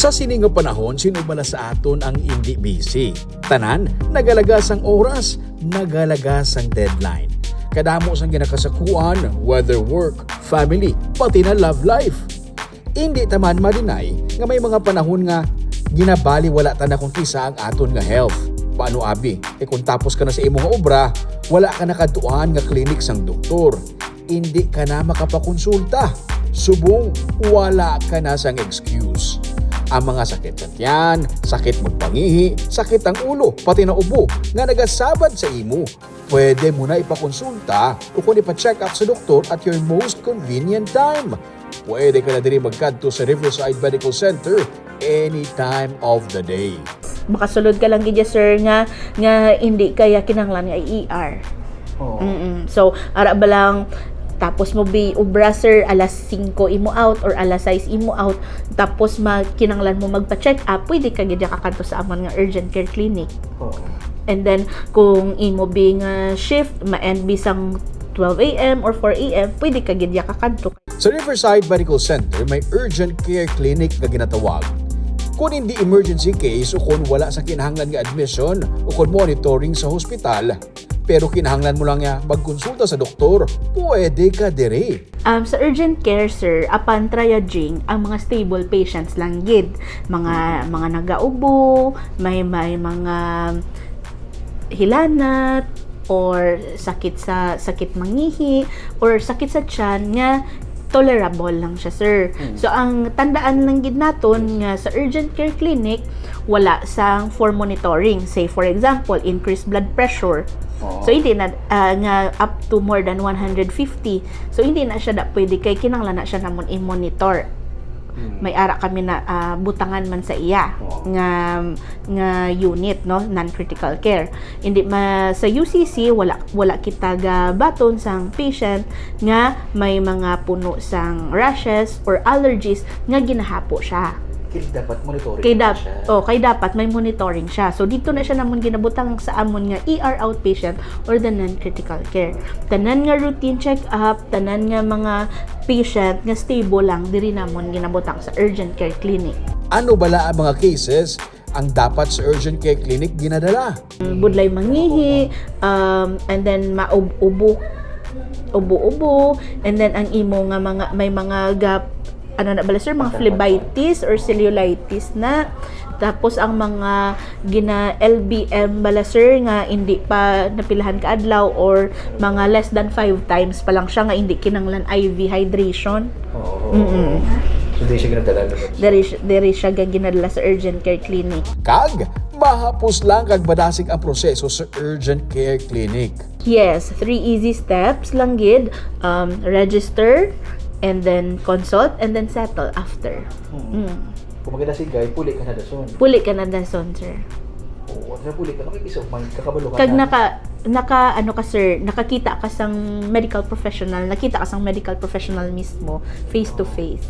Sa sining nga panahon, sinubala sa aton ang hindi busy. Tanan, nagalagas ang oras, nagalagas ang deadline. Kadamo sang ginakasakuan, whether work, family, pati na love life. Hindi taman madinay nga may mga panahon nga ginabali wala ta na kung kisa ang aton nga health. Paano abi? E kung tapos ka na sa imong obra, wala ka nakatuan nga klinik sang doktor. Hindi ka na makapakonsulta. Subong, wala ka na sang excuse. Ang mga sakit sa tiyan, sakit magpangihi, sakit ang ulo, pati na ubo, nga nagasabad sa imo. Pwede mo na ipakonsulta o kung ipa-check up sa doktor at your most convenient time. Pwede ka na diri magkadto sa Riverside Medical Center any time of the day. Makasulod ka lang gidya sir nga nga hindi kaya kinahanglan nga ER. Oo. Mm-mm. So ara ba lang tapos mo be ubra sir alas 5 imo out or alas 6 imo out tapos kinanglan mo magpa-check up pwede ka gid kakanto sa amon nga urgent care clinic Oo. and then kung imo be nga shift ma-end bisang 12 a.m. or 4 a.m. pwede ka gid kakanto Sa Riverside Medical Center, may urgent care clinic na ginatawag. Kung hindi emergency case o kung wala sa kinahanglan nga admission o kung monitoring sa hospital, pero kinahanglan mo lang nga magkonsulta sa doktor, pwede ka dire. Um, sa urgent care, sir, upon triaging, ang mga stable patients lang gid. Mga, mga nagaubo, may, may mga hilanat, or sakit sa sakit mangihi, or sakit sa tiyan nga tolerable lang siya, sir. So, ang tandaan lang gid naton nga sa urgent care clinic, wala sang for monitoring. Say, for example, increased blood pressure, Oo. So hindi na ah, nga up to more than 150. So hindi na siya da pwede kay kinanglan na siya namon i-monitor. Hmm. May ara kami na ah, butangan man sa iya Oo. nga nga unit no non-critical care. Hindi ma sa UCC wala wala kita ga baton sang patient nga may mga puno sang rashes or allergies nga ginahapo siya. Kaya dapat monitoring Kay dap siya. oh, kay dapat may monitoring siya. So dito na siya namon ginabutang sa amon nga ER outpatient or the non-critical care. Tanan nga routine check-up, tanan nga mga patient nga stable lang diri namon ginabutang sa urgent care clinic. Ano bala ang mga cases ang dapat sa urgent care clinic ginadala? Budlay mangihi, um, and then maubo ubo-ubo, and then ang imo nga mga may mga gap ano na bala sir, mga phlebitis or cellulitis na tapos ang mga gina LBM bala sir nga hindi pa napilahan ka adlaw or mga less than 5 times pa lang siya nga hindi kinanglan IV hydration. Oo. Mm-mm. So, di siya ginadala na. Diri, diri siya ginadala sa urgent care clinic. Kag, mahapos lang kag badasig ang proseso sa urgent care clinic. Yes, three easy steps lang gid. Um, register, and then consult, and then settle after. Hmm. Mm. Kung maganda si Guy, puli ka na dason. Puli ka na dason, sir. Oo. Sa puli ka, nakikisa mind, kakabalo ka Kag na. naka, naka, ano ka, sir, nakakita ka sang medical professional, nakita ka sang medical professional mismo, face to face.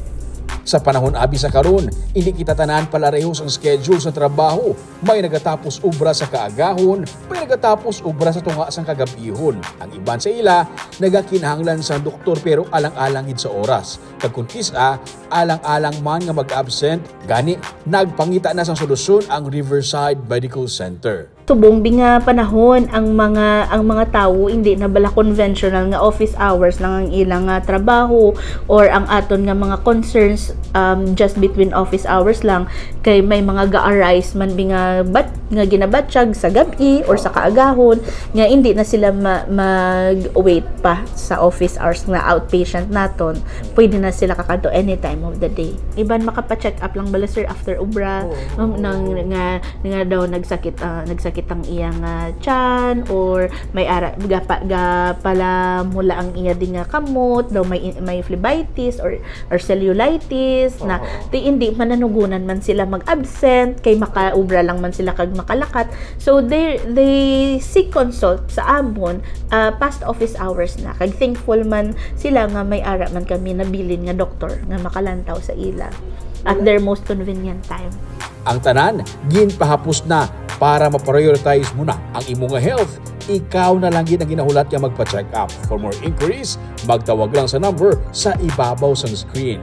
Sa panahon abi sa karon, hindi kita tanan palarehos ang schedule sa trabaho. May nagatapos ubra sa kaagahon, may nagatapos ubra sa tunga sang kagabihon. Ang iban sa ila, nagakinahanglan sa doktor pero alang-alang gid sa oras. Kag kun kisa, alang-alang man nga mag-absent, gani nagpangita na sang solusyon ang Riverside Medical Center. Subong bi nga panahon ang mga ang mga tawo hindi na bala conventional nga office hours lang ang ilang nga trabaho or ang aton nga mga concerns um, just between office hours lang. Kay may mga ga-arise man bi nga bat nga ginabatsyag sa gabi or sa kaagahon nga hindi na sila ma- mag-wait pa sa office hours nga outpatient naton. Pwede na sila kakadto any time of the day. Iban makapa-check up lang bala sir after ubra. Oo. um, nang nga nga daw nagsakit ah, nagsakit ang iyang uh, tiyan or may ara ga, pa, ga pala mula ang iya din nga kamot daw may may phlebitis or or cellulitis na Oo. di hindi mananugunan man sila mag-absent kay makaubra lang man sila kag makalakat. So they they seek consult sa amon ah, past office hours na. Kag thankful man sila nga may ara man kami nabilin nga doktor nga makalantaw sa ila at their most convenient time. Ang tanan, ginpahapos na para ma-prioritize mo na ang imong health. Ikaw na lang gid ang ginahulat nga magpa-check up. For more inquiries, magtawag lang sa number sa ibabaw sa screen.